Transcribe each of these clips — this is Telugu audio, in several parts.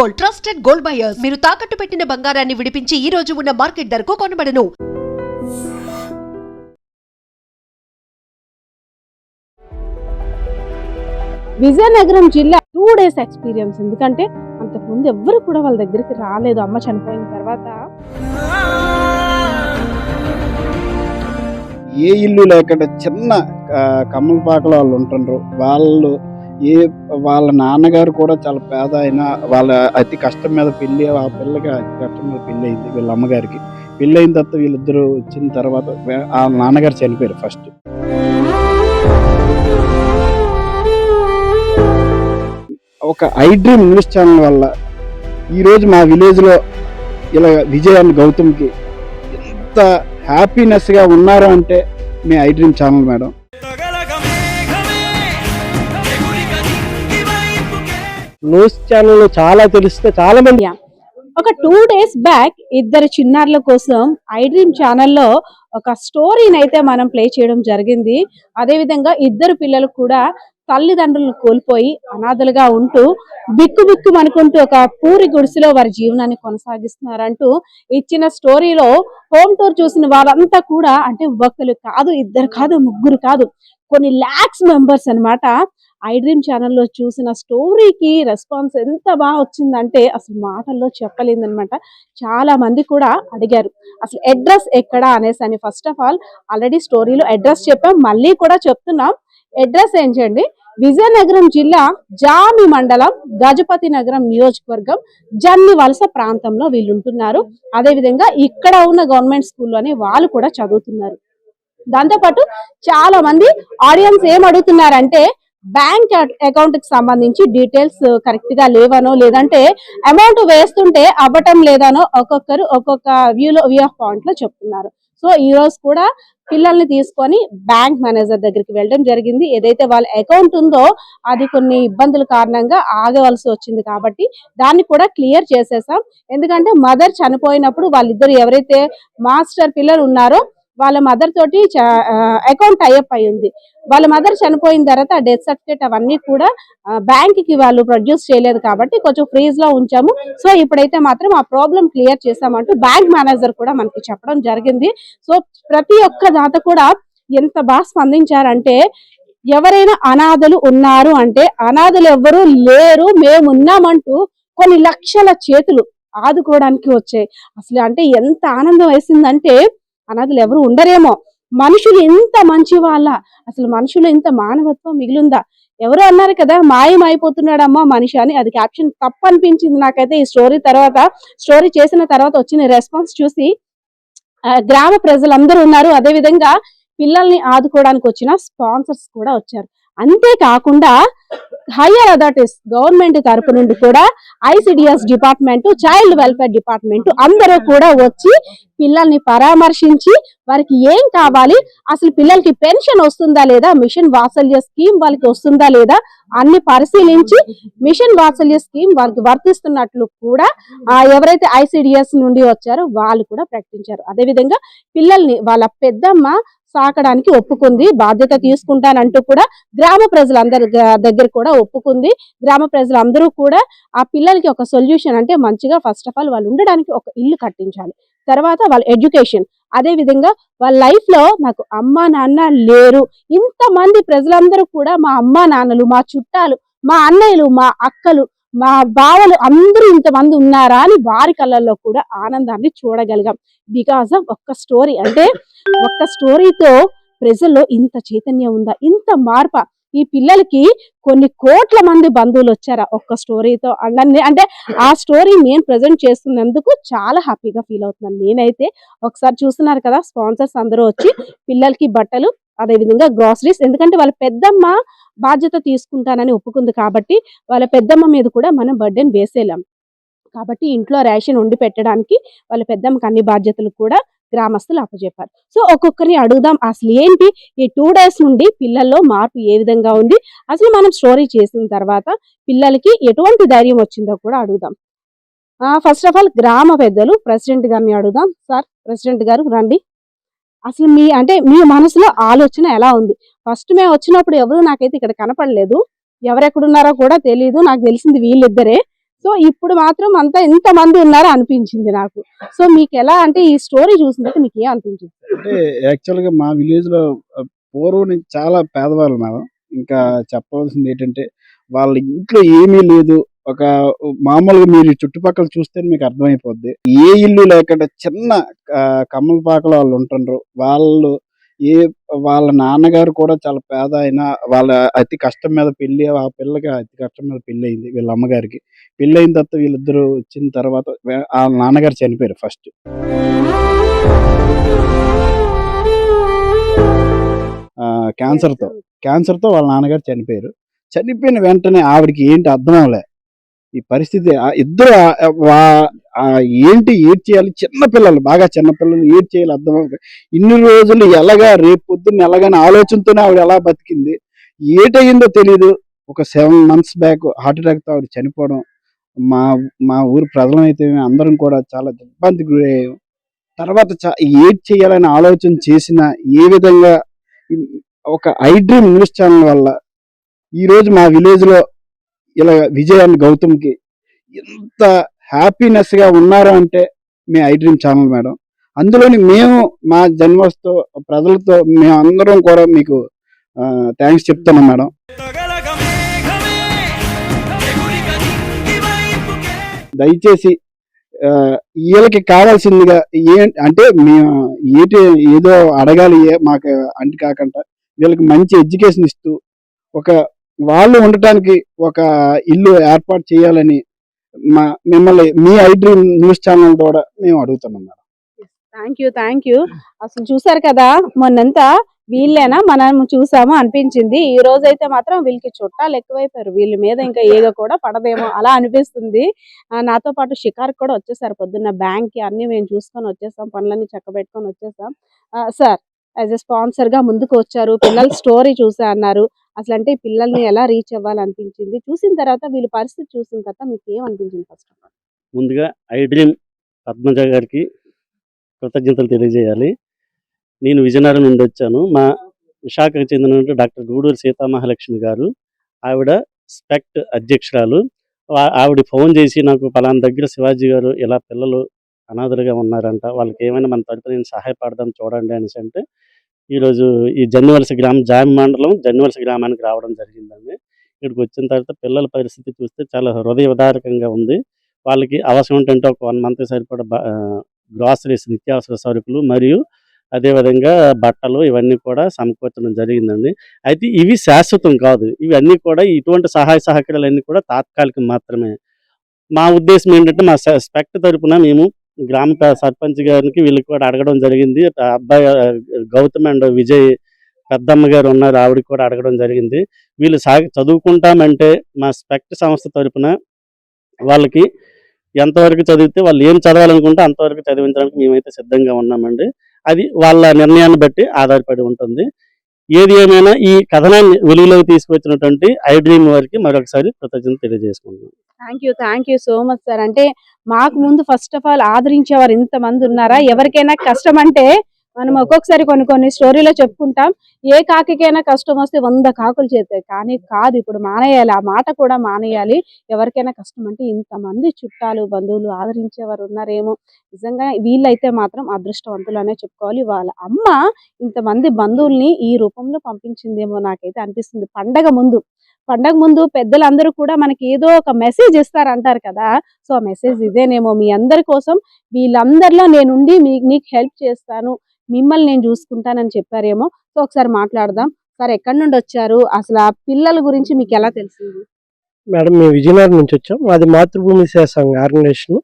Gold trusted gold buyers. మీరు తాకట్టు పెట్టిన బంగారాన్ని విడిపించి ఈ రోజు ఉన్న మార్కెట్ ధరకు కొనబడను. విజయనగరం జిల్లా టూ డేస్ ఎక్స్పీరియన్స్. ఎందుకంటే అంతకుముందు ఎవ్వరు కూడా వాళ్ళ దగ్గరికి రాలేదు. అమ్మ చనిపోయిన తర్వాత ఏ ఇల్లు లేకుండా చిన్న కమ్మలపాకలో వాళ్ళు ఉంటుండ్రు. వాళ్ళు ఏ వాళ్ళ నాన్నగారు కూడా చాలా పేద అయినా వాళ్ళ అతి కష్టం మీద పెళ్ళి ఆ పిల్లకి అతి కష్టం మీద పెళ్ళి అయింది వీళ్ళ అమ్మగారికి. పెళ్ళి అయిన తర్వాత వీళ్ళిద్దరూ వచ్చిన తర్వాత వాళ్ళ ఆ నాన్నగారు చనిపోయారు ఫస్ట్. ఒక ఐ డ్రీమ్ న్యూస్ ఛానల్ వల్ల ఈరోజు మా విలేజ్లో ఇలా విజయాన్ని గౌతమ్కి ఎంత హ్యాపీనెస్గా ఉన్నారు అంటే మీ I dream channel madam. News channel చాలా తెలిస్తే చాలా మంది ఒక టూ డేస్ బ్యాక్ ఇద్దరు చిన్నారుల కోసం ఐ డ్రీమ్ ఛానల్లో ఒక స్టోరీని అయితే మనం ప్లే చేయడం జరిగింది. అదే విధంగా ఇద్దరు పిల్లలు కూడా తల్లిదండ్రులను కోల్పోయి అనాథలుగా ఉంటూ బిక్కు బిక్కు అనుకుంటూ ఒక పూరి గుడిసెలో వారి జీవనాన్ని కొనసాగిస్తున్నారంటూ ఇచ్చిన స్టోరీలో హోమ్ టూర్ చూసిన వాళ్ళంతా కూడా అంటే ఒకరు కాదు ఇద్దరు కాదు ముగ్గురు కాదు కొన్ని లాక్స్ మెంబర్స్ అన్నమాట. ఐ డ్రీమ్ ఛానల్లో చూసిన స్టోరీకి రెస్పాన్స్ ఎంత బాగా వచ్చిందంటే అసలు మాటల్లో చెప్పలేదన్నమాట. చాలా మంది కూడా అడిగారు అసలు అడ్రస్ ఎక్కడ? అనేసి అని. ఫస్ట్ ఆఫ్ ఆల్ ఆల్రెడీ స్టోరీలో అడ్రస్ చెప్పాం మళ్ళీ కూడా చెప్తున్నాం. అడ్రస్ ఏంటండి విజయనగరం జిల్లా జామి మండలం గజపతి నగరం నియోజకవర్గం జన్ని వలస ప్రాంతంలో వీళ్ళు ఉంటున్నారు అదే విధంగా ఇక్కడ ఉన్న గవర్నమెంట్ స్కూల్లోనే వాళ్ళు కూడా చదువుతున్నారు. దాంతోపాటు చాలా మంది ఆడియన్స్ ఏం అడుగుతున్నారంటే బ్యాంక్ అకౌంట్కి సంబంధించి డీటెయిల్స్ కరెక్ట్గా లేవనో లేదంటే అమౌంట్ వేస్తుంటే అవ్వటం లేదనో ఒక్కొక్కరు ఒక్కొక్క వ్యూలో వ్యూ ఆఫ్ పాయింట్లో చెప్తున్నారు. సో ఈ రోజు కూడా పిల్లల్ని తీసుకొని బ్యాంక్ మేనేజర్ దగ్గరికి వెళ్ళడం జరిగింది. ఏదైతే వాళ్ళ అకౌంట్ ఉందో అది కొన్ని ఇబ్బందుల కారణంగా ఆగవలసి వచ్చింది కాబట్టి దాన్ని కూడా క్లియర్ చేసేసాం. ఎందుకంటే మదర్ చనిపోయినప్పుడు వాళ్ళిద్దరు ఎవరైతే మాస్టర్ పిల్లలు ఉన్నారో వాళ్ళ మదర్ తోటి అకౌంట్ టైఅప్ అయి ఉంది. వాళ్ళ మదర్ చనిపోయిన తర్వాత డెత్ సర్టిఫికేట్ అవన్నీ కూడా బ్యాంక్కి వాళ్ళు ప్రొడ్యూస్ చేయలేదు కాబట్టి కొంచెం ఫ్రీజ్లో ఉంచాము. సో ఇప్పుడైతే మాత్రం ఆ ప్రాబ్లం క్లియర్ చేసామంటూ బ్యాంక్ మేనేజర్ కూడా మనకి చెప్పడం జరిగింది. సో ప్రతి ఒక్క దాత కూడా ఎంత బాగా స్పందించారంటే ఎవరైనా అనాథలు ఉన్నారు అంటే అనాథలు ఎవ్వరూ లేరు మేమున్నామంటూ కొన్ని లక్షల చేతులు ఆదుకోవడానికి వచ్చాయి. అసలు అంటే ఎంత ఆనందం వేసిందంటే అనాథలు ఎవరు ఉండరేమో. మనుషులు ఇంత మంచి వాళ్ళ. అసలు మనుషులు ఇంత మానవత్వం మిగిలిందా? ఎవరు అన్నారు కదా మాయం అయిపోతున్నాడమ్మా మనిషి అని. అది క్యాప్షన్ తప్పు అనిపించింది నాకైతే ఈ స్టోరీ తర్వాత. స్టోరీ చేసిన తర్వాత వచ్చిన రెస్పాన్స్ చూసి గ్రామ ప్రజలందరూ ఉన్నారు. అదే విధంగా పిల్లల్ని ఆదుకోవడానికి వచ్చిన స్పాన్సర్స్ కూడా వచ్చారు. అంతేకాకుండా హయ్యర్ అథారిటీస్ గవర్నమెంట్ తరపు నుండి కూడా ICDS department child welfare department అందరూ కూడా వచ్చి పిల్లల్ని పరామర్శించి వారికి ఏం కావాలి అసలు పిల్లలకి పెన్షన్ వస్తుందా లేదా మిషన్ వాత్సల్య స్కీమ్ వాళ్ళకి వస్తుందా లేదా అన్ని పరిశీలించి మిషన్ వాత్సల్య స్కీమ్ వారికి వర్తిస్తున్నట్లు కూడా ఎవరైతే ఐసిడిఎస్ నుండి వచ్చారో వాళ్ళు కూడా ప్రకటించారు. అదేవిధంగా పిల్లల్ని వాళ్ళ పెద్దమ్మ సాకడానికి ఒప్పుకుంది బాధ్యత తీసుకుంటానంటూ కూడా గ్రామ ప్రజలందరి దగ్గర కూడా ఒప్పుకుంది. గ్రామ ప్రజలందరూ కూడా ఆ పిల్లలకి ఒక సొల్యూషన్ అంటే మంచిగా ఫస్ట్ ఆఫ్ ఆల్ వాళ్ళు ఉండడానికి ఒక ఇల్లు కట్టించాలి. తర్వాత వాళ్ళ ఎడ్యుకేషన్. అదే విధంగా వాళ్ళ లైఫ్లో నాకు అమ్మ నాన్న లేరు. ఇంతమంది ప్రజలందరూ కూడా మా అమ్మ నాన్నలు మా చుట్టాలు మా అన్నయ్యలు మా అక్కలు మా బావలు అందరూ ఇంతమంది ఉన్నారా అని వారి కళ్ళల్లో కూడా ఆనందాన్ని చూడగలిగాం. బికాస్ ఆఫ్ ఒక్క స్టోరీ. అంటే ఒక్క స్టోరీతో ప్రజల్లో ఇంత చైతన్యం ఉందా? ఇంత మార్ప? ఈ పిల్లలకి కొన్ని కోట్ల మంది బంధువులు వచ్చారా ఒక్క స్టోరీతో? అలానే అంటే ఆ స్టోరీ నేను ప్రజెంట్ చేస్తున్నందుకు చాలా హ్యాపీగా ఫీల్ అవుతున్నాను. నేనైతే ఒకసారి చూస్తున్నారు కదా స్పాన్సర్స్ అందరూ వచ్చి పిల్లలకి బట్టలు అదే విధంగా గ్రాసరీస్ ఎందుకంటే వాళ్ళ పెద్దమ్మ బాధ్యత తీసుకుంటానని ఒప్పుకుంది కాబట్టి వాళ్ళ పెద్దమ్మ మీద కూడా మనం బర్డెన్ వేసేలాం. కాబట్టి ఇంట్లో రేషన్ వండి పెట్టడానికి వాళ్ళ పెద్దమ్మకి అన్ని బాధ్యతలు కూడా గ్రామస్తులు అప్పచెప్పారు సో ఒక్కొక్కరిని అడుగుదాం అసలు ఏంటి ఈ టూ డేస్ నుండి పిల్లల్లో మార్పు ఏ విధంగా ఉంది? అసలు మనం స్టోరీ చేసిన తర్వాత పిల్లలకి ఎటువంటి ధైర్యం వచ్చిందో కూడా అడుగుదాం. ఫస్ట్ ఆఫ్ ఆల్ గ్రామ పెద్దలు ప్రెసిడెంట్ గారిని అడుగుదాం. సార్ ప్రెసిడెంట్ గారు రండి. అసలు మీ అంటే మీ మనసులో ఆలోచన ఎలా ఉంది? ఫస్ట్ మేము వచ్చినప్పుడు ఎవరు నాకైతే ఇక్కడ కనపడలేదు. ఎవరెక్కడున్నారో కూడా తెలియదు నాకు తెలిసింది వీళ్ళిద్దరే. సో ఇప్పుడు మాత్రం అంతా ఎంత మంది ఉన్నారో అనిపించింది నాకు. సో మీకు ఎలా అంటే ఈ స్టోరీ చూసినట్టు మీకు ఏం అనిపించింది? అంటే యాక్చువల్గా మా విలేజ్లో పూర్వం చాలా పేదవాళ్ళు మేడం ఇంకా చెప్పవలసింది ఏంటంటే వాళ్ళ ఇంట్లో ఏమీ లేదు. ఒక మామూలుగా మీరు చుట్టుపక్కల చూస్తే మీకు అర్థమైపోద్ది. ఏ ఇల్లు లేకుండా చిన్న కమ్మలపాకలో వాళ్ళు ఉంటుండ్రు. వాళ్ళు ఏ వాళ్ళ నాన్నగారు కూడా చాలా పేద అయినా వాళ్ళ అతి కష్టం మీద పెళ్ళి ఆ పిల్లకి అతి కష్టం మీద పెళ్ళి అయింది వీళ్ళ అమ్మగారికి. పెళ్ళి అయిన తర్వాత వీళ్ళిద్దరు వచ్చిన తర్వాత ఆ నాన్నగారు చనిపోయారు ఫస్ట్. క్యాన్సర్తో. క్యాన్సర్తో వాళ్ళ నాన్నగారు చనిపోయారు. చనిపోయిన వెంటనే ఆవిడకి ఏంటి అర్థం అవ్వలే. ఈ పరిస్థితి ఇద్దరు ఏంటి ఏడ్ చేయాలి? చిన్నపిల్లలు బాగా చిన్నపిల్లలు ఏడ్ చేయాలి అర్థం ఇన్ని రోజులు ఎలాగా రేపు పొద్దున్న ఎలాగని ఆలోచనతోనే ఆవిడ ఎలా బతికింది? ఏటయిందో తెలియదు ఒక సెవెన్ మంత్స్ బ్యాక్ హార్ట్ అటాక్తో ఆవిడ చనిపోవడం మా మా ఊరు ప్రజలమైతే అందరం కూడా చాలా ఇబ్బందికి గురయ్యాం. తర్వాత చా- ఏడ్ చేయాలని ఆలోచన చేసిన ఏ విధంగా ఒక ఐ డ్రీమ్ న్యూస్ ఛానల్ వల్ల ఈరోజు మా విలేజ్లో ఇలా విజయ్ అండ్ ఎంత హ్యాపీనెస్గా ఉన్నారు అంటే మీ ఐ డ్రీమ్ ఛానల్ మేడం. అందులోని మేము మా జన్మస్తో ప్రజలతో మేము అందరం కూడా మీకు థ్యాంక్స్ చెప్తున్నాం మేడం. దయచేసి వీళ్ళకి కావాల్సిందిగా ఏ అంటే మేము ఏటి ఏదో అడగాలి మాకు అంటి కాకుండా వీళ్ళకి మంచి ఎడ్యుకేషన్ ఇస్తూ ఒక వాళ్ళు ఉండటానికి ఒక ఇల్లు ఏర్పాటు చేయాలని మా మిమ్మల్ని మీ ఐ డ్రీమ్ న్యూస్ ఛానల్ ద్వారా మేము అడుగుతున్నాం madam. Thank you thank you అసలు చూసారు కదా మొన్నంతా వీళ్ళేనా? మనం చూసాము అనిపించింది. ఈ రోజు అయితే మాత్రం వీళ్ళకి చుట్టాలు ఎక్కువైపోయారు. వీళ్ళ మీద ఇంకా ఈగ కూడా పడదేమో అలా అనిపిస్తుంది. నాతో పాటు షికార్ కూడా వచ్చేసారు పొద్దున్న బ్యాంక్కి అన్ని మేము చూసుకొని వచ్చేసాం పనులన్నీ చక్కబెట్టుకొని వచ్చేసాం. సార్ యాజ్ ఎ స్పాన్సర్గా ముందుకు వచ్చారు. పిల్లల స్టోరీ చూసా అన్నారు. అసలు అంటే పిల్లల్ని ఎలా రీచ్ అవ్వాలనిపించింది. చూసిన తర్వాత వీళ్ళ పరిస్థితి చూసిన తర్వాత మీకు ఏం అనిపించింది ఫస్ట్ ముందుగా ఐ డ్రీమ్ పద్మజ గారికి కృతజ్ఞతలు తెలియజేయాలి. నేను విజయనగరం నుండి వచ్చాను. మా విశాఖకు చెందిన డాక్టర్ గూడూరు సీతామహాలక్ష్మి గారు ఆవిడ స్పెక్ట్ అధ్యక్షురాలు. ఆవిడ ఫోన్ చేసి నాకు పలానా దగ్గర శివాజీ గారు ఇలా పిల్లలు అనాథలుగా ఉన్నారంట వాళ్ళకి ఏమైనా మన తరపున నేను సహాయపడదాం చూడండి అనేసి అంటే ఈరోజు ఈ జన్వలస గ్రామం జామి మండలం జన్వలస గ్రామానికి రావడం జరిగిందండి. ఇక్కడికి వచ్చిన తర్వాత పిల్లల పరిస్థితి చూస్తే చాలా హృదయ ఉంది. వాళ్ళకి అవసరం ఏంటంటే ఒక వన్ మంత్ సరిపడ గ్రాసరీస్ నిత్యావసర సరుకులు మరియు అదేవిధంగా బట్టలు ఇవన్నీ కూడా సమకూర్చడం జరిగిందండి. అయితే ఇవి శాశ్వతం కాదు. ఇవన్నీ కూడా ఇటువంటి సహాయ సహకారాలన్నీ కూడా తాత్కాలికం మాత్రమే. మా ఉద్దేశం ఏంటంటే మా స్పెక్ట్ తరపున మేము గ్రామ సర్పంచ్ గారికి వీళ్ళకి కూడా అడగడం జరిగింది. అబ్బాయి గౌతమ్ అండ్ విజయ్ పెద్దమ్మ గారు ఉన్నారు ఆవిడకి కూడా అడగడం జరిగింది. వీళ్ళు సాగి చదువుకుంటామంటే మా స్పెక్ట్ సంస్థ తరపున వాళ్ళకి ఎంతవరకు చదివితే వాళ్ళు ఏం చదవాలనుకుంటే అంతవరకు చదివించడానికి మేమైతే సిద్ధంగా ఉన్నామండి. అది వాళ్ళ నిర్ణయాన్ని బట్టి ఆధారపడి ఉంటుంది. ఏది ఏమైనా ఈ కథనాన్ని వెలుగులోకి తీసుకొచ్చినటువంటి ఐ డ్రీమ్ వారికి మరొకసారి కృతజ్ఞత తెలియజేసుకుంటున్నాను thank you thank you so much sir. అంటే మాకు ముందు ఫస్ట్ ఆఫ్ ఆల్ ఆదరించేవారు ఇంతమంది ఉన్నారా? ఎవరికైనా కష్టం అంటే మనం ఒక్కొక్కసారి కొన్ని కొన్ని స్టోరీలో చెప్పుకుంటాం. ఏ కాకికైనా కష్టం వస్తే వంద కాకులు చేస్తాయి. కానీ కాదు ఇప్పుడు మానేయాలి. ఆ మాట కూడా మానేయాలి. ఎవరికైనా కష్టం అంటే ఇంతమంది చుట్టాలు బంధువులు ఆదరించేవారు ఉన్నారేమో. నిజంగా వీళ్ళైతే మాత్రం అదృష్టవంతులు అనే చెప్పుకోవాలి. వాళ్ళ అమ్మ ఇంతమంది బంధువుల్ని ఈ రూపంలో పంపించిందేమో నాకైతే అనిపిస్తుంది. పండగ ముందు పండగ ముందు పెద్దలందరూ కూడా మనకి ఏదో ఒక మెసేజ్ ఇస్తారు అంటారు కదా. సో ఆ మెసేజ్ ఇదేనేమో మీ అందరి కోసం. వీళ్ళందరిలో నేనుండి మీ నీకు హెల్ప్ చేస్తాను. మిమ్మల్ని నేను చూసుకుంటానని చెప్పారేమో. సో ఒకసారి మాట్లాడదాం. సార్ ఎక్కడి నుండి వచ్చారు? అసలు ఆ పిల్లల గురించి మీకు ఎలా తెలిసింది? మేడం మేము విజయనగరం నుంచి వచ్చాం. మాది మాతృభూమి సేవ సంఘ ఆర్గనైజేషన్.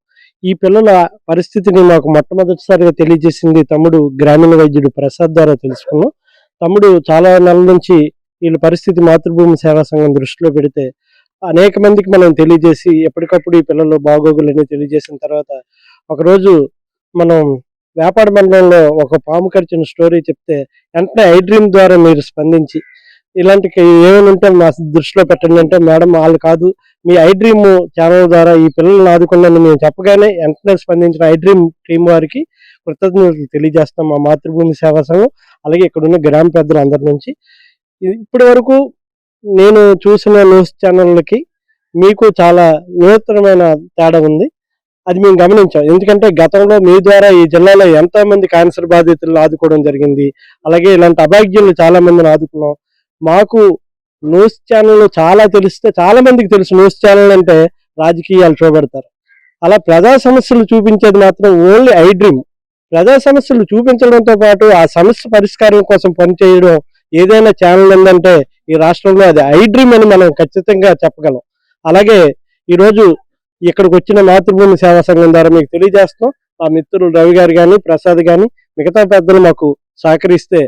ఈ పిల్లల పరిస్థితిని మాకు మొట్టమొదటిసారిగా తెలియజేసింది తమ్ముడు గ్రామీణ వైద్యుడు ప్రసాద్ ద్వారా తెలుసుకున్నాం. తమ్ముడు చాలా నెలల నుంచి వీళ్ళ పరిస్థితి మాతృభూమి సేవా సంఘం దృష్టిలో పెడితే అనేక మందికి మనం తెలియజేసి ఎప్పటికప్పుడు ఈ పిల్లలు బాగోగులని తెలియజేసిన తర్వాత ఒకరోజు మనం వ్యాపార మండలంలో ఒక పాము కరిచిన స్టోరీ చెప్తే వెంటనే ఐ డ్రీమ్ ద్వారా మీరు స్పందించి ఇలాంటి ఏమైనా ఉంటే మా దృష్టిలో పెట్టండి అంటే మేడం వాళ్ళు కాదు మీ ఐ డ్రీమ్ ఛానల్ ద్వారా ఈ పిల్లల్ని ఆదుకున్నాను మేము చెప్పగానే వెంటనే స్పందించిన ఐ డ్రీమ్ టీం వారికి కృతజ్ఞతలు తెలియజేస్తాం మా మాతృభూమి సేవా సంఘం అలాగే ఇక్కడ ఉన్న గ్రామ పెద్దలు అందరి నుంచి. ఇప్పటి వరకు నేను చూసిన న్యూస్ ఛానళ్ళకి మీకు చాలా వినూత్నమైన తేడా ఉంది. అది మేము గమనించాం. ఎందుకంటే గతంలో మీ ద్వారా ఈ జిల్లాలో ఎంతో మంది క్యాన్సర్ బాధితులను ఆదుకోవడం జరిగింది. అలాగే ఇలాంటి అభాగ్యులు చాలా మందిని ఆదుకున్నాం. మాకు న్యూస్ ఛానల్ చాలా తెలిస్తే చాలా మందికి తెలుసు న్యూస్ ఛానల్ అంటే రాజకీయాలు చూపెడతారు. అలా ప్రజా సమస్యలు చూపించేది మాత్రం ఓన్లీ ఐ డ్రీమ్. ప్రజా సమస్యలు చూపించడంతో పాటు ఆ సమస్య పరిష్కారం కోసం పనిచేయడం ఏదైనా ఛానల్ ఉందంటే ఈ రాష్ట్రంలో అది ఐ డ్రీమ్ అని మనం ఖచ్చితంగా చెప్పగలం. అలాగే ఈరోజు ఇక్కడికి వచ్చిన మాతృభూమి సేవా సంఘం ద్వారా మీకు తెలియజేస్తాం మా మిత్రులు రవి గారు కానీ ప్రసాద్ కానీ మిగతా పెద్దలు మాకు సహకరిస్తే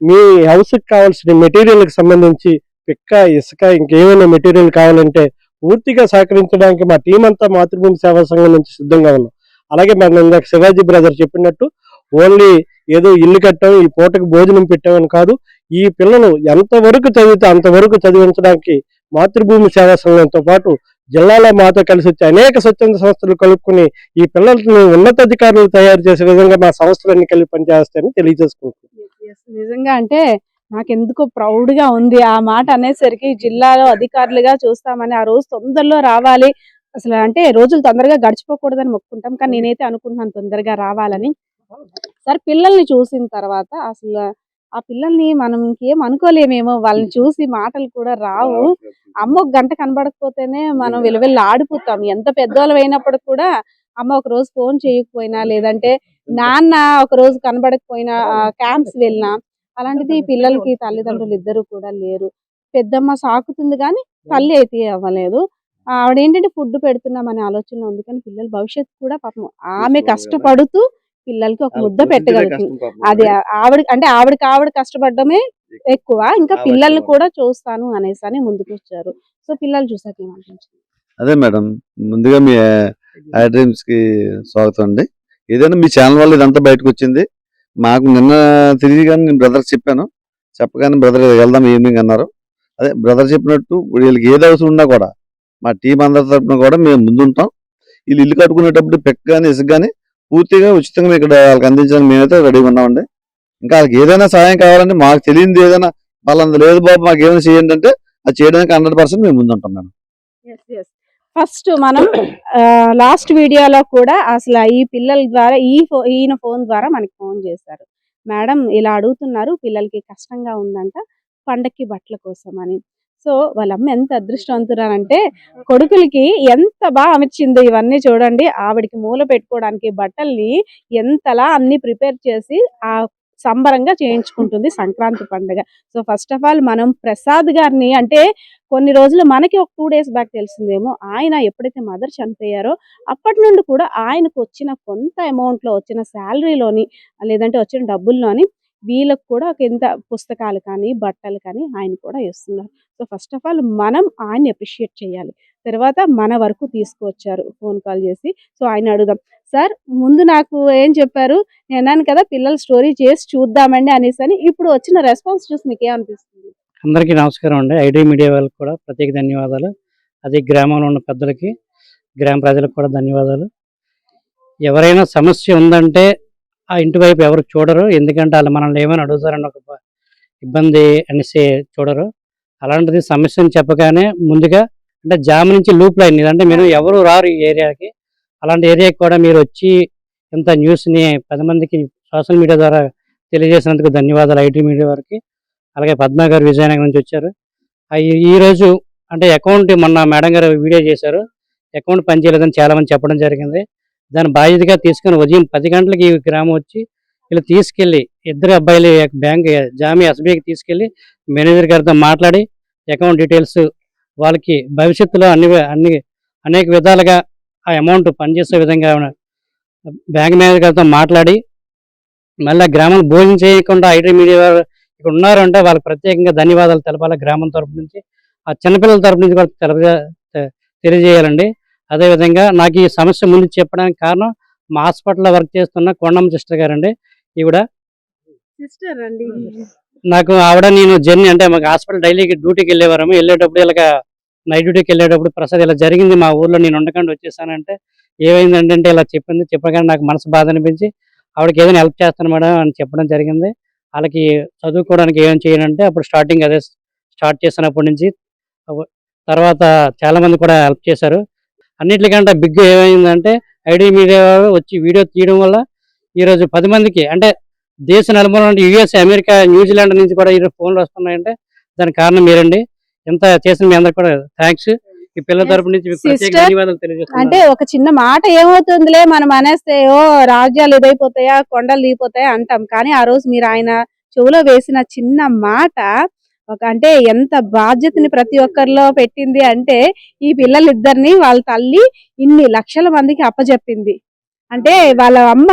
మీ హౌస్కి కావాల్సిన మెటీరియల్కి సంబంధించి పిక్క ఇసుక ఇంకేమైనా మెటీరియల్ కావాలంటే పూర్తిగా సహకరించడానికి మా టీం అంతా మాతృభూమి సేవా సంఘం నుంచి సిద్ధంగా ఉన్నాం. అలాగే మన ఇందాక శివాజీ బ్రదర్ చెప్పినట్టు ఓన్లీ ఏదో ఇల్లు కట్టాం ఈ పూటకు భోజనం పెట్టామని కాదు ఈ పిల్లలు ఎంతవరకు చదివితే అంతవరకు చదివించడానికి మాతృభూమి సేవా సంఘంతో పాటు జిల్లాలో మాతో కలిసి వచ్చే అనేక స్వచ్ఛంద సంస్థలు కలుపుకుని ఈ పిల్లల్ని ఉన్నతాధికారులు తయారు చేసే విధంగా మా సంస్థలన్నీ కలిపి పనిచేస్తాయని తెలియజేసుకుంటున్నాం. నిజంగా అంటే నాకెందుకో ప్రౌడ్గా ఉంది. ఆ మాట అనేసరికి జిల్లాలో అధికారులుగా చూస్తామని ఆ రోజు తొందరలో రావాలి. అసలు అంటే రోజులు తొందరగా గడిచిపోకూడదని మొక్కుంటాం. కానీ నేనైతే అనుకుంటున్నాను తొందరగా రావాలని. సార్ పిల్లల్ని చూసిన తర్వాత అసలు ఆ పిల్లల్ని మనం ఇంకేం అనుకోలేమేమో వాళ్ళని చూసి మాటలు కూడా రావు. అమ్మ ఒక గంట కనబడకపోతేనే మనం విలువెల్లి ఆడిపోతాం. ఎంత పెద్దవాళ్ళు అయినప్పుడు కూడా అమ్మ ఒక రోజు ఫోన్ చేయకపోయినా లేదంటే నాన్న ఒక రోజు కనబడకపోయినా క్యాంప్స్ వెళ్ళినా అలాంటిది పిల్లలకి తల్లిదండ్రులు ఇద్దరు కూడా లేరు. పెద్దమ్మ సాకుతుంది కానీ తల్లి అయితే అవ్వలేదు. ఆవిడ ఏంటంటే ఫుడ్ పెడుతున్నామనే ఆలోచన ఉంది కానీ పిల్లల భవిష్యత్తు కూడా పాపం ఆమె కష్టపడుతూ పిల్లలకి ఒక ముద్ద పెట్టగలుగుతుంది. అది ఆవిడ అంటే ఆవిడకి ఆవిడ కష్టపడడమే ఎక్కువ. ఇంకా పిల్లల్ని కూడా చూస్తాను అనేసి అని ముందుకు వచ్చారు సో పిల్లలు చూసాక ఏమనిపించింది? అదే మేడం ముందుగా మీ ఐ డ్రీమ్స్కి స్వాగతం అండి. ఏదైనా మీ ఛానల్ వల్ల ఇదంతా బయటకు వచ్చింది మాకు నిన్న తిరిగి కానీ నేను బ్రదర్ చెప్పాను. చెప్పగానే బ్రదర్ వెళ్దాం ఈవినింగ్ అన్నారు. అదే బ్రదర్ చెప్పినట్టు వీళ్ళకి ఏది అవసరం ఉన్నా కూడా మా టీం అందరి తరపున కూడా మేము ముందుంటాం. వీళ్ళు ఇల్లు కట్టుకునేటప్పుడు పెక్క కానీ ఇసుక కానీ పూర్తిగా ఉచితంగా ఇక్కడ వాళ్ళకి అందించడానికి మేమైతే రెడీగా ఉన్నామండి. ఇంకా వాళ్ళకి ఏదైనా సహాయం కావాలంటే మాకు తెలియంది ఏదైనా వాళ్ళంత లేదు బాబు మాకు ఏమైనా చేయండి అంటే అది చేయడానికి హండ్రెడ్ పర్సెంట్ మేము ముందుంటాం మేడం. ఫస్ట్ మనం లాస్ట్ వీడియోలో కూడా అసలు ఈ పిల్లల ద్వారా ఈ ఫో- ఈయన ఫోన్ ద్వారా మనకి ఫోన్ చేశారు. మేడం ఇలా అడుగుతున్నారు పిల్లలకి కష్టంగా ఉందంట పండక్కి బట్టల కోసం అని సో వాళ్ళ అమ్మ ఎంత అదృష్టవంతురానంటే కొడుకులకి ఎంత బాగా అమర్చిందో ఇవన్నీ చూడండి. ఆవిడకి మూల పెట్టుకోవడానికి బట్టల్ని ఎంతలా అన్ని ప్రిపేర్ చేసి ఆ సంబరంగా చేయించుకుంటుంది సంక్రాంతి పండుగ. సో ఫస్ట్ ఆఫ్ ఆల్ మనం ప్రసాద్ గారిని అంటే కొన్ని రోజులు మనకి ఒక టూ డేస్ బ్యాక్ తెలిసిందేమో ఆయన ఎప్పుడైతే మదర్ చనిపోయారో అప్పటి నుండి కూడా ఆయనకు వచ్చిన కొంత అమౌంట్లో వచ్చిన శాలరీలోని లేదంటే వచ్చిన డబ్బుల్లోని వీళ్ళకు కూడా ఒక ఇంత పుస్తకాలు కానీ బట్టలు కానీ ఆయన కూడా ఇస్తున్నారు సో ఫస్ట్ ఆఫ్ ఆల్ మనం ఆయన్ని అప్రిషియేట్ చేయాలి. తర్వాత మన వరకు తీసుకువచ్చారు ఫోన్ కాల్ చేసి. సో ఆయన అడుగుదాం సార్ ముందు నాకు ఏం చెప్పారు? నేను అన్నాను కదా పిల్లల స్టోరీ చేసి చూద్దామండి అనేసి అని ఇప్పుడు వచ్చిన రెస్పాన్స్ చూసి మీకు ఏమనిపిస్తుంది? అందరికీ నమస్కారం అండి. ఐడి మీడియా వాళ్ళకి కూడా ప్రత్యేక ధన్యవాదాలు. అదే గ్రామంలో ఉన్న పెద్దలకి గ్రామ ప్రజలకు కూడా ధన్యవాదాలు. ఎవరైనా సమస్య ఉందంటే ఆ ఇంటి వైపు ఎవరు చూడరు. ఎందుకంటే వాళ్ళు మనల్ని ఏమైనా అడుగుతారని ఒక ఇబ్బంది అనేసి చూడరు. అలాంటిది సమస్యను చెప్పగానే ముందుగా అంటే జామ్ నుంచి లూప్ లైన్ ఇదంటే మీరు ఎవరు రారు ఈ ఏరియాకి. అలాంటి ఏరియాకి కూడా మీరు వచ్చి ఇంత న్యూస్ని పది మందికి సోషల్ మీడియా ద్వారా తెలియజేసినందుకు ధన్యవాదాలు ఐటీ మీడియా వారికి. అలాగే పద్మా గారు విజయనగరం నుంచి వచ్చారు. ఈరోజు ఈ- రోజు అంటే అకౌంట్ మొన్న మేడం గారు వీడియో చేశారు. అకౌంట్ పనిచేయలేదని చాలా మంది చెప్పడం జరిగింది. దాని బాధ్యతగా తీసుకొని ఉదయం పది గంటలకి ఈ గ్రామం వచ్చి వీళ్ళు తీసుకెళ్ళి ఇద్దరు అబ్బాయిలు బ్యాంక్ జామీ ఎస్బీఐకి తీసుకెళ్ళి మేనేజర్ గారితో మాట్లాడి అకౌంట్ డీటెయిల్స్ వాళ్ళకి భవిష్యత్తులో అన్ని అన్ని అనేక విధాలుగా ఆ అమౌంట్ పనిచేసే విధంగా బ్యాంక్ మేనేజర్ గారితో మాట్లాడి మళ్ళీ గ్రామం భోజనం చేయకుండా ఐటీ మీడియా వారు ఇక్కడ ఉన్నారంటే వాళ్ళకి ప్రత్యేకంగా ధన్యవాదాలు తెలపాలి గ్రామం తరపు నుంచి. ఆ చిన్నపిల్లల తరపు నుంచి కూడా తెలియజేయాలండి. అదేవిధంగా నాకు ఈ సమస్య ముందు చెప్పడానికి కారణం మా హాస్పిటల్లో వర్క్ చేస్తున్న కొండమ్మ సిస్టర్ గారండి. ఈవిడ సిస్టర్ అండి. నాకు ఆవిడ నేను జర్నీ అంటే మాకు హాస్పిటల్ డైలీ డ్యూటీకి వెళ్ళేవారము. వెళ్ళేటప్పుడు ఇలాగ నైట్ డ్యూటీకి వెళ్ళేటప్పుడు ప్రసాద్ ఇలా జరిగింది. మా ఊర్లో నేను ఉండకుండా వచ్చేసానంటే ఏమైందంటే అంటే ఇలా చెప్పింది. చెప్పగానే నాకు మనసు బాధ అనిపించి ఆవిడకి ఏదైనా హెల్ప్ చేస్తాను మేడం అని చెప్పడం జరిగింది. వాళ్ళకి చదువుకోవడానికి ఏం చేయనంటే అప్పుడు స్టార్టింగ్ అదే స్టార్ట్ చేసినప్పటి నుంచి. తర్వాత చాలా మంది కూడా హెల్ప్ చేశారు. అన్నిటికంటే బిగ్ ఏమైందంటే ఐడి మీడియా వచ్చి వీడియో తీయడం వల్ల ఈరోజు పది మందికి అంటే దేశ నలుమూల నుండి యుఎస్ అమెరికా న్యూజిలాండ్ నుంచి కూడా ఈరోజు ఫోన్లు వస్తున్నాయంటే దానికి కారణం మీరండి. ఎంత చేసిన మీ అందరికి కూడా థ్యాంక్స్ ఈ పిల్లల తరపు నుంచి అంటే ఒక చిన్న మాట ఏమవుతుందిలే మనం అనేస్తే ఓ రాజ్యాలు ఇదైపోతాయా కొండలు దిగిపోతాయా అంటాం. కానీ ఆ రోజు మీరు ఆయన చెవులో వేసిన చిన్న మాట ఒక అంటే ఎంత బాధ్యతని ప్రతి ఒక్కరిలో పెట్టింది అంటే ఈ పిల్లలిద్దరిని వాళ్ళ తల్లి ఇన్ని లక్షల మందికి అప్పచెప్పింది అంటే వాళ్ళ అమ్మ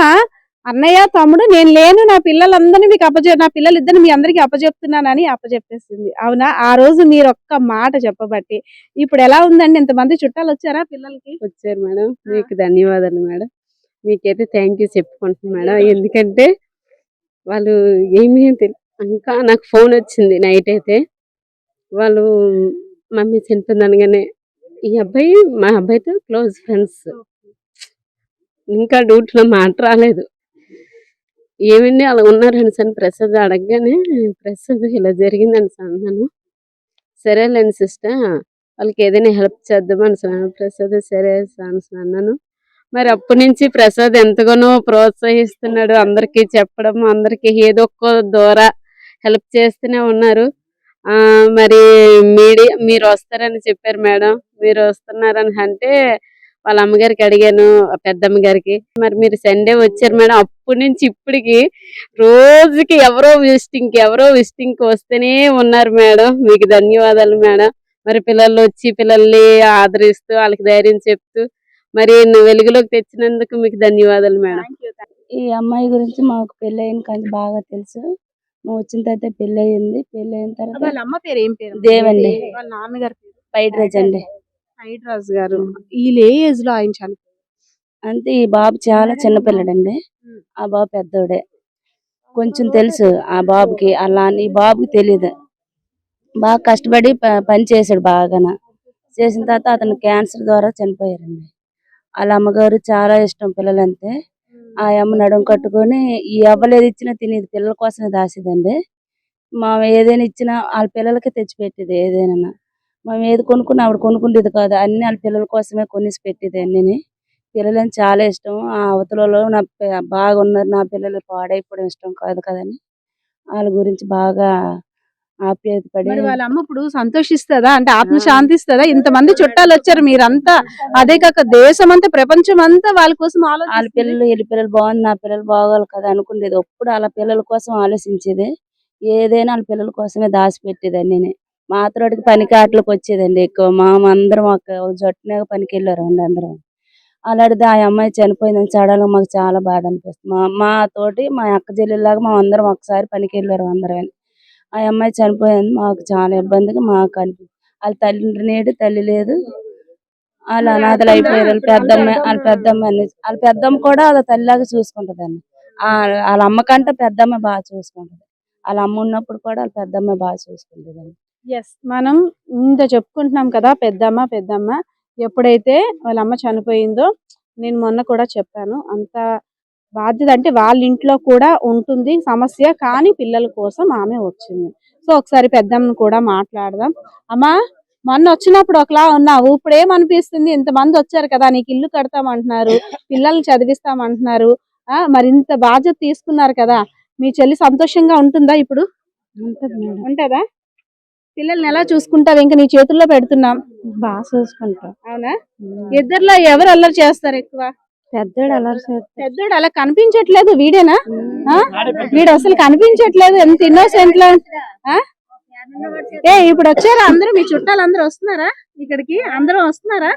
అన్నయ్య తమ్ముడు నేను లేను నా పిల్లలందరినీ మీకు అప్పచె నా పిల్లలిద్దరిని మీ అందరికి అప్పచెప్తున్నానని అప్పచెప్పేసింది అవునా? ఆ రోజు మీరు ఒక్క మాట చెప్పబట్టి ఇప్పుడు ఎలా ఉందండి? ఇంతమంది చుట్టాలు వచ్చారా పిల్లలకి? వచ్చారు మేడం. మీకు ధన్యవాదాలు మేడం. మీకైతే థ్యాంక్ యూ చెప్పుకుంటున్నాను మేడం. ఎందుకంటే వాళ్ళు ఏమీ తెలి- ఇంకా నాకు ఫోన్ వచ్చింది నైట్ అయితే. వాళ్ళు మమ్మీ చనిపోయింది అనగానే ఈ అబ్బాయి మా అబ్బాయితో క్లోజ్ ఫ్రెండ్స్. ఇంకా డ్యూటీలో మాట రాలేదు. ఏమండి అలా ఉన్నారని సార్ ప్రసాద్ అడగగానే ప్రసాద్ ఇలా జరిగిందని అన్నాను సరేలేండి సిస్టర్ వాళ్ళకి ఏదైనా హెల్ప్ చేద్దామని సార్ ప్రసాద్ సరే సాన్స్ అన్నాను మరి అప్పటి నుంచి ప్రసాద్ ఎంతగానో ప్రోత్సహిస్తున్నాడు. అందరికీ చెప్పడం అందరికీ ఏదో ఒక్క ద్వారా హెల్ప్ చేస్తూనే ఉన్నారు. ఆ మరి మీడియా మీరు వస్తారని చెప్పారు మేడం. మీరు వస్తున్నారని అంటే వాళ్ళ అమ్మగారికి అడిగాను పెద్దమ్మ గారికి మరి మీరు సండే వచ్చారు మేడం. అప్పటి నుంచి ఇప్పటికి రోజుకి ఎవరో విజిటింగ్ ఎవరో విజిటింగ్ వస్తూనే ఉన్నారు మేడం. మీకు ధన్యవాదాలు మేడం. మరి పిల్లలు వచ్చి పిల్లల్ని ఆదరిస్తూ వాళ్ళకి ధైర్యం చెప్తూ మరి వెలుగులోకి తెచ్చినందుకు మీకు ధన్యవాదాలు మేడం. ఈ అమ్మాయి గురించి మాకు పెళ్ళి అయిన కానీ బాగా తెలుసు. వచ్చిన తర్వాత పెళ్ళి అయింది పెళ్ళి అయిన తర్వాత వాళ్ళ అమ్మ పేరు ఏం పేరు? దేవండి. వాళ్ళ నాన్నగారి పేరు? రోజు అండి. హైడ్రాస్ గారు. వీళ్ళు ఏ ఏజ్లో ఆయన చనిపోయారు? అంతే ఈ బాబు చాలా చిన్నపిల్లడండి ఆ బాబు పెద్దోడే. కొంచెం తెలుసు ఆ బాబుకి అలా అని ఈ బాబుకి తెలియదు బాగా కష్టపడి పని చేశాడు బాగాన. చేసిన తర్వాత అతను క్యాన్సర్ ద్వారా చనిపోయారండి. వాళ్ళ అమ్మగారు చాలా ఇష్టం పిల్లలంటే. ఆ అమ్మ నడుము కట్టుకొని ఈ అవ్వలేదు ఇచ్చినా తినేది పిల్లల కోసమే దాసేదండి. మేము ఏదైనా ఇచ్చినా వాళ్ళ పిల్లలకి తెచ్చిపెట్టేది ఏదైనా మేము ఏది కొనుక్కున్నా ఆవిడ కొనుక్కుండేది కాదు అన్ని వాళ్ళ పిల్లల కోసమే కొనేసి పెట్టేది అన్నీ పిల్లలని చాలా ఇష్టం. ఆ అవతలలో నా బాగా ఉన్నారు నా పిల్లలు పాడైపోవడం ఇష్టం కాదు కదని వాళ్ళ గురించి బాగా మరి వాళ్ళ అమ్మ ఇప్పుడు సంతోషిస్తుందా? అంటే ఆత్మ శాంతిస్తుందా ఇంతమంది చుట్టాలు వచ్చారు మీరంతా. అదే కాక దేశం అంతా ప్రపంచం అంతా వాళ్ళ కోసం వాళ్ళ. పిల్లలు వీళ్ళ పిల్లలు బాగుంది నా పిల్లలు బాగోవాలి కదా అనుకునేది. ఎప్పుడు వాళ్ళ పిల్లల కోసం ఆలోచించేది. ఏదైనా వాళ్ళ పిల్లల కోసమే దాచిపెట్టేది అన్ని మాత్రాడికి పనికి ఆటలకు వచ్చేదండి ఎక్కువ. మా అందరం ఒక జట్టునే పనికి వెళ్ళారు అండి అందరం. అలాంటిది ఆ అమ్మాయి చనిపోయిందని చడాలో మాకు చాలా బాధ అనిపిస్తుంది. మా మా తోటి మా అక్క చెల్లెల్లాగా మా అందరం ఒకసారి పనికి వెళ్ళారు అందరం. ఆ అమ్మాయి చనిపోయింది. మాకు చాలా ఇబ్బందిగా మాకు అని వాళ్ళ తల్లి నేడు తల్లి లేదు. వాళ్ళు అనాథలు అయిపోయారు. వాళ్ళ పెద్దమ్మ వాళ్ళ పెద్దమ్మ అని- వాళ్ళ పెద్దమ్మ కూడా వాళ్ళ తల్లిలాగా చూసుకుంటదండి. ఆ వాళ్ళ అమ్మ కంటే పెద్దమ్మ బాగా చూసుకుంటది. వాళ్ళ అమ్మ ఉన్నప్పుడు కూడా వాళ్ళ పెద్దమ్మ బాగా చూసుకుంటదండి. ఎస్ మనం ఇంత చెప్పుకుంటున్నాం కదా పెద్దమ్మ పెద్దమ్మ. ఎప్పుడైతే వాళ్ళ అమ్మ చనిపోయిందో నేను మొన్న కూడా చెప్పాను. అంత బాధ్యత అంటే వాళ్ళ ఇంట్లో కూడా ఉంటుంది సమస్య కానీ పిల్లల కోసం ఆమె వచ్చింది. సో ఒకసారి పెద్దమ్మని కూడా మాట్లాడదాం. అమ్మా మొన్న వచ్చినప్పుడు ఒకలా ఉన్నావు. ఇప్పుడు ఏమనిపిస్తుంది ఇంతమంది వచ్చారు కదా నీకు ఇల్లు కడతామంటున్నారు పిల్లల్ని చదివిస్తామంటున్నారు. ఆ మరి ఇంత బాధ్యత తీసుకున్నారు కదా మీ చెల్లి సంతోషంగా ఉంటుందా ఇప్పుడు? ఉంటుందా పిల్లల్ని ఎలా చూసుకుంటావు? ఇంకా నీ చేతుల్లో పెడుతున్నాం. బాగా చూసుకుంటాం. అవునా? ఇద్దర్లో ఎవరు అల్లరి చేస్తారు ఎక్కువ? పెద్దోడు పెద్దోడు అలా కనిపించట్లేదు వీడేనా? వీడు అసలు కనిపించట్లేదు. ఎంత ఇన్నోసెంట్లో? ఏ ఇప్పుడు వచ్చారా అందరూ? మీ చుట్టాలు అందరూ వస్తున్నారా ఇక్కడికి? అందరూ వస్తున్నారా?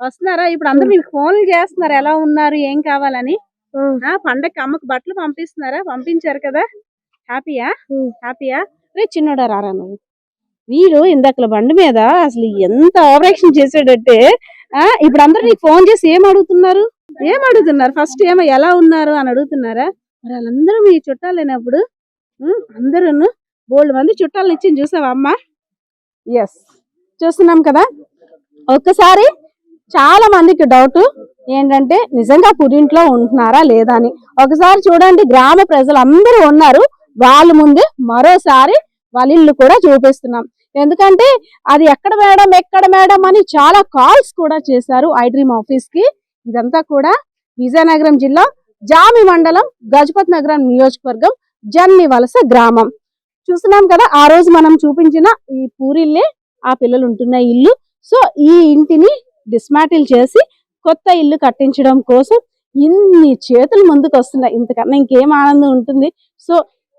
వస్తున్నారా? ఇప్పుడు అందరూ మీకు ఫోన్లు చేస్తున్నారు. ఎలా ఉన్నారు? ఏం కావాలని? పండగకి అమ్మకి బట్టలు పంపిస్తున్నారా? పంపించారు కదా. హ్యాపీయా? హ్యాపీయా? రే చిన్నోడా రారా నువ్వు? వీడు ఇందాకల బండి మీద అసలు ఎంత ఆపరేషన్ చేసాడంటే ఇప్పుడు అందరూ నీకు ఫోన్ చేసి ఏం అడుగుతున్నారు? ఏం అడుగుతున్నారు? ఫస్ట్ ఏమో ఎలా ఉన్నారు అని అడుగుతున్నారా? మరి వాళ్ళందరూ మీ చుట్టాలైనప్పుడు అందరూ బోల్డ్ మంది చుట్టాలను ఇచ్చి చూసావా అమ్మా? ఎస్ చూస్తున్నాం కదా? ఒక్కసారి చాలా మందికి డౌట్ ఏంటంటే నిజంగా పురింట్లో ఉంటున్నారా లేదా అని. ఒకసారి చూడండి గ్రామ ప్రజలు అందరూ ఉన్నారు. వాళ్ళ ముందే మరోసారి వాళ్ళ ఇల్లు కూడా చూపిస్తున్నాం. ఎందుకంటే అది ఎక్కడ మేడం ఎక్కడ మేడం అని చాలా కాల్స్ కూడా చేశారు ఐ డ్రీమ్ ఆఫీస్కి. ఇదంతా కూడా విజయనగరం జిల్లా జామి మండలం గజపతి నగరం నియోజకవర్గం జన్ని వలస గ్రామం. చూస్తున్నాం కదా ఆ రోజు మనం చూపించిన ఈ పూరిల్లే ఆ పిల్లలు ఉంటున్న ఇల్లు. సో ఈ ఇంటిని డిస్మాటిల్ చేసి కొత్త ఇల్లు కట్టించడం కోసం ఇన్ని చేతులు ముందుకు వస్తున్నాయి ఇంతకన్నా ఇంకేం ఆనందం ఉంటుంది? సో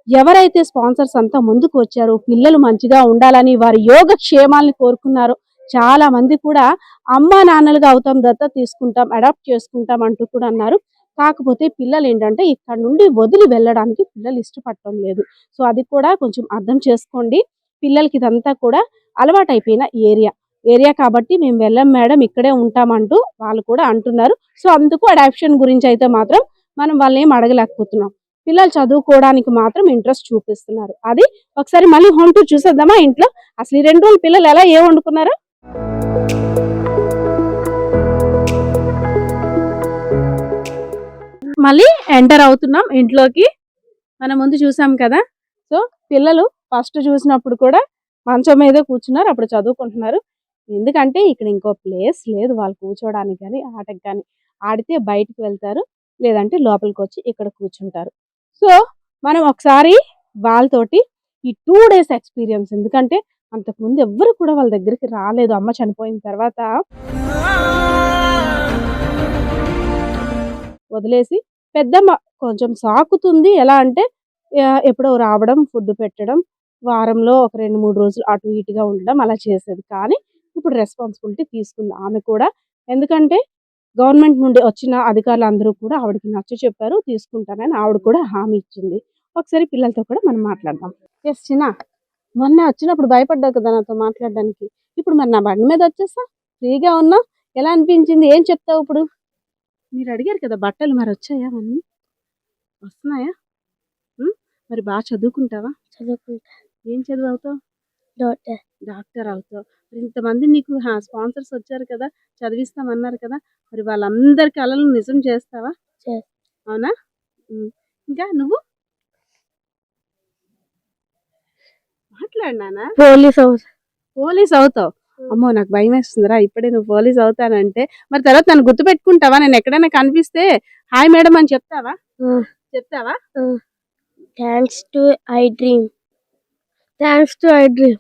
ఎవరైతే స్పాన్సర్స్ అంతా ముందుకు వచ్చారో పిల్లలు మంచిగా ఉండాలని వారి యోగక్షేమాల్ని కోరుకున్నారో చాలా మంది కూడా అమ్మా నాన్నలుగా అవుతాం దత్త తీసుకుంటాం అడాప్ట్ చేసుకుంటాం అంటూ కూడా అన్నారు. కాకపోతే పిల్లలు ఏంటంటే ఇక్కడ నుండి వదిలి వెళ్ళడానికి పిల్లలు ఇష్టపడటం లేదు. సో అది కూడా కొంచెం అర్థం చేసుకోండి. పిల్లలకి ఇదంతా కూడా అలవాటైపోయిన ఏరియా. ఏరియా కాబట్టి మేము వెళ్ళం మేడం ఇక్కడే ఉంటామంటూ వాళ్ళు కూడా అంటున్నారు. సో అందుకు అడాప్షన్ గురించి అయితే మాత్రం మనం వాళ్ళని ఏం అడగలేకపోతున్నాం. పిల్లలు చదువుకోవడానికి మాత్రం ఇంట్రెస్ట్ చూపిస్తున్నారు. అది ఒకసారి మళ్ళీ హోమ్ టూర్ చూసేద్దామా ఇంట్లో? అసలు ఈ రెండు రోజులు పిల్లలు ఎలా ఏం వండుకున్నారా? మళ్ళీ ఎంటర్ అవుతున్నాం ఇంట్లోకి. మనం ముందు చూసాం కదా? సో పిల్లలు ఫస్ట్ చూసినప్పుడు కూడా మంచం మీద కూర్చున్నారు అప్పుడు చదువుకుంటున్నారు. ఎందుకంటే ఇక్కడ ఇంకో ప్లేస్ లేదు వాళ్ళు కూర్చోడానికి కానీ ఆటకి కానీ. ఆడితే బయటకు వెళ్తారు లేదంటే లోపలికి వచ్చి ఇక్కడ కూర్చుంటారు. సో మనం ఒకసారి వాళ్ళతోటి ఈ టూ డేస్ ఎక్స్పీరియన్స్ ఎందుకంటే అంతకుముందు ఎవ్వరు కూడా వాళ్ళ దగ్గరికి రాలేదు. అమ్మ చనిపోయిన తర్వాత వదిలేసి పెద్దమ్మ కొంచెం సాకుతుంది. ఎలా అంటే ఎప్పుడో రావడం ఫుడ్ పెట్టడం వారంలో ఒక రెండు మూడు రోజులు అటు ఇటుగా ఉండడం అలా చేసేది. కానీ ఇప్పుడు రెస్పాన్సిబిలిటీ తీసుకుంది ఆమె కూడా. ఎందుకంటే గవర్నమెంట్ నుండి వచ్చిన అధికారులు అందరూ కూడా ఆవిడకి నచ్చ చెప్పారు తీసుకుంటానని ఆవిడ కూడా హామీ ఇచ్చింది. ఒకసారి పిల్లలతో కూడా మనం మాట్లాడదాం. ఎస్ చిన్న మొన్న వచ్చినప్పుడు భయపడ్డావు కదా నాతో మాట్లాడడానికి. ఇప్పుడు మరి నా బండి మీద వచ్చేసా? ఫ్రీగా ఉన్నా? ఎలా అనిపించింది? ఏం చెప్తావు ఇప్పుడు? మీరు అడిగారు కదా బట్టలు మరి వచ్చాయా అవన్నీ వస్తున్నాయా? మరి బాగా చదువుకుంటావా? చదువుకుంటా. ఏం చదువు అవుతావు? డాక్టర్. డాక్టర్ అవుతావు. మరి ఇంతమంది నీకు స్పాన్సర్స్ వచ్చారు కదా చదివిస్తామన్నారు కదా మరి వాళ్ళందరి కళలు నిజం చేస్తావా? చేస్తా. అవునా. ఇంకా నువ్వు? మాట్లాడినానా? పోలీస్ హౌస్ పోలీస్ అవుతావు. అమ్మో నాకు భయం వేస్తుందిరా ఇప్పుడే నువ్వు పోలీస్ అవుతానంటే. మరి తర్వాత నన్ను గుర్తు పెట్టుకుంటావా నేను ఎక్కడైనా కనిపిస్తే హాయ్ మేడం అని చెప్తావా? చెప్తావా? Thanks to I dream. Thanks to I dream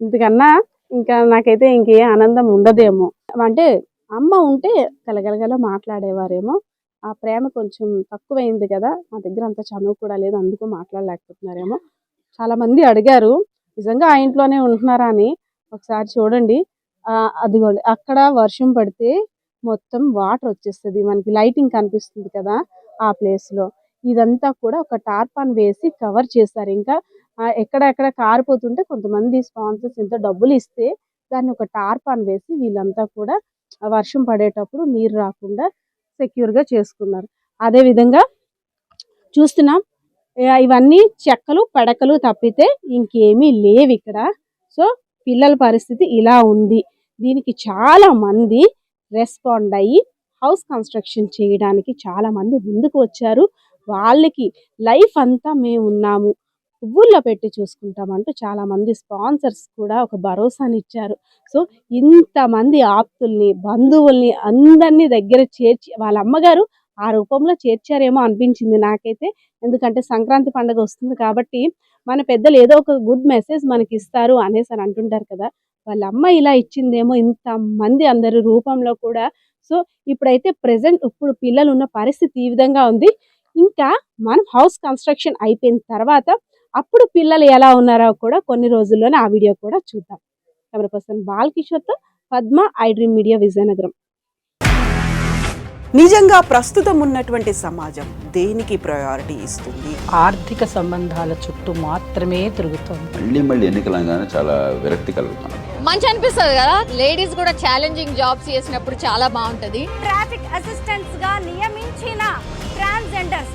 ఇంతకన్నా ఇంకా నాకైతే ఇంకే ఆనందం ఉండదేమో. అంటే అమ్మ ఉంటే గలగలగల మాట్లాడేవారేమో. ఆ ప్రేమ కొంచెం తక్కువైంది కదా. నా దగ్గర అంత చనువు కూడా లేదు అందుకు మాట్లాడలేకపోతున్నారేమో. చాలా మంది అడిగారు నిజంగా ఆ ఇంట్లోనే ఉంటున్నారా అని? ఒకసారి చూడండి. అదిగోండి. అక్కడ వర్షం పడితే మొత్తం వాటర్ వచ్చేస్తుంది. మనకి లైటింగ్ కనిపిస్తుంది కదా ఆ ప్లేస్లో. ఇదంతా కూడా ఒక టార్పాన్ వేసి కవర్ చేశారు. ఇంకా ఎక్కడెక్కడ కారిపోతుంటే కొంతమంది స్పాన్సర్స్ ఇంత డబ్బులు ఇస్తే దాన్ని ఒక టార్పాన్ వేసి వీళ్ళంతా కూడా వర్షం పడేటప్పుడు నీరు రాకుండా సెక్యూర్గా చేసుకున్నారు. అదే విధంగా చూస్తున్నాం ఇవన్నీ చెక్కలు పడకలు తప్పితే ఇంకేమీ లేవు ఇక్కడ. సో పిల్లల పరిస్థితి ఇలా ఉంది. దీనికి చాలా మంది రెస్పాండ్ అయ్యి హౌస్ కన్స్ట్రక్షన్ చేయడానికి చాలా మంది ముందుకు వచ్చారు. వాళ్ళకి లైఫ్ అంతా మేము ఉన్నాము పువ్వుల్లో పెట్టి చూసుకుంటామంటూ చాలామంది స్పాన్సర్స్ కూడా ఒక భరోసాని ఇచ్చారు సో ఇంతమంది ఆప్తుల్ని బంధువుల్ని అందరినీ దగ్గర చేర్చి వాళ్ళ అమ్మగారు ఆ రూపంలో చేర్చారేమో అనిపించింది నాకైతే. ఎందుకంటే సంక్రాంతి పండుగ వస్తుంది కాబట్టి మన పెద్దలు ఏదో ఒక గుడ్ మెసేజ్ మనకి ఇస్తారు అనేసి అని అంటుంటారు కదా. వాళ్ళ అమ్మ ఇలా ఇచ్చిందేమో ఇంత మంది అందరి రూపంలో కూడా. సో ఇప్పుడైతే ప్రెసెంట్ ఇప్పుడు పిల్లలు ఉన్న పరిస్థితి ఈ విధంగా ఉంది. ఇంకా మనం హౌస్ కన్స్ట్రక్షన్ అయిపోయిన తర్వాత అప్పుడు పిల్లలు ఎలా ఉన్నారో కూడా కొన్ని రోజుల్లోనే ఆ వీడియో కూడా చూద్దాం. Camera person బాలకిషోర్తో Padma I dream media Vizianagaram. నిజంగా ప్రస్తుతం ఉన్నటువంటి సమాజం దేనికి ప్రయారిటీ ఇస్తుంది? ఆర్థిక సంబంధాల చుట్టూ మాత్రమే తిరుగుతోంది. మళ్ళీ మళ్ళీ ఎన్నికలంగానే చాలా విరక్తి మంచి అనిపిస్తుంది కదా? లేడీస్ కూడా ఛాలెంజింగ్ జాబ్స్ చేసినప్పుడు చాలా బాగుంటది. ట్రాఫిక్ అసిస్టెంట్స్గా నియమించిన ట్రాన్స్జెండర్స్